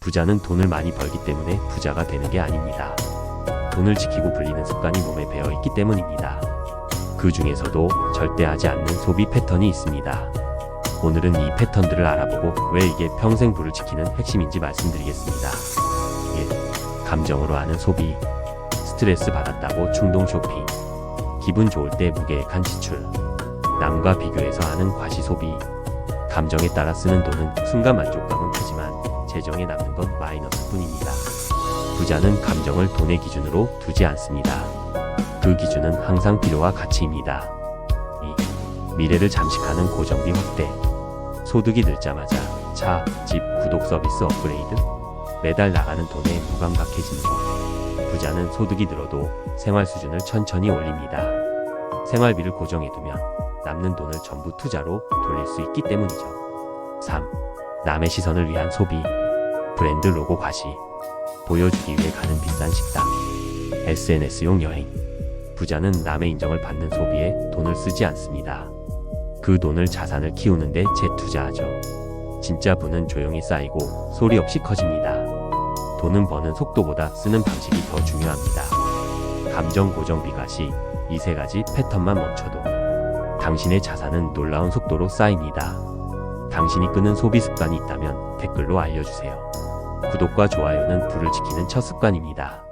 부자는 돈을 많이 벌기 때문에 부자가 되는 게 아닙니다. 돈을 지키고 불리는 습관이 몸에 배어 있기 때문입니다. 그 중에서도 절대 하지 않는 소비 패턴이 있습니다. 오늘은 이 패턴들을 알아보고 왜 이게 평생 부를 지키는 핵심인지 말씀드리겠습니다. 1. 감정으로 하는 소비. 스트레스 받았다고 충동 쇼핑. 기분 좋을 때 무계획한 지출. 남과 비교해서 하는 과시 소비. 감정에 따라 쓰는 돈은 순간 만족감은 크지만 재정에 남는 건 마이너스 뿐입니다. 부자는 감정을 돈의 기준으로 두지 않습니다. 그 기준은 항상 필요와 가치입니다. 2. 미래를 잠식하는 고정비 확대. 소득이 늘자마자 차, 집, 구독 서비스 업그레이드. 매달 나가는 돈에 무감각해지는 것. 부자는 소득이 늘어도 생활 수준을 천천히 올립니다. 생활비를 고정해두면 남는 돈을 전부 투자로 돌릴 수 있기 때문이죠. 3. 남의 시선을 위한 소비. 브랜드 로고 과시. 보여주기 위해 가는 비싼 식당. SNS용 여행. 부자는 남의 인정을 받는 소비에 돈을 쓰지 않습니다. 그 돈을 자산을 키우는데 재투자하죠. 진짜 부는 조용히 쌓이고 소리 없이 커집니다. 돈은 버는 속도보다 쓰는 방식이 더 중요합니다. 감정 고정 비과시 이 세 가지 패턴만 멈춰도 당신의 자산은 놀라운 속도로 쌓입니다. 당신이 끄는 소비 습관이 있다면 댓글로 알려주세요. 구독과 좋아요는 불을 지키는 첫 습관입니다.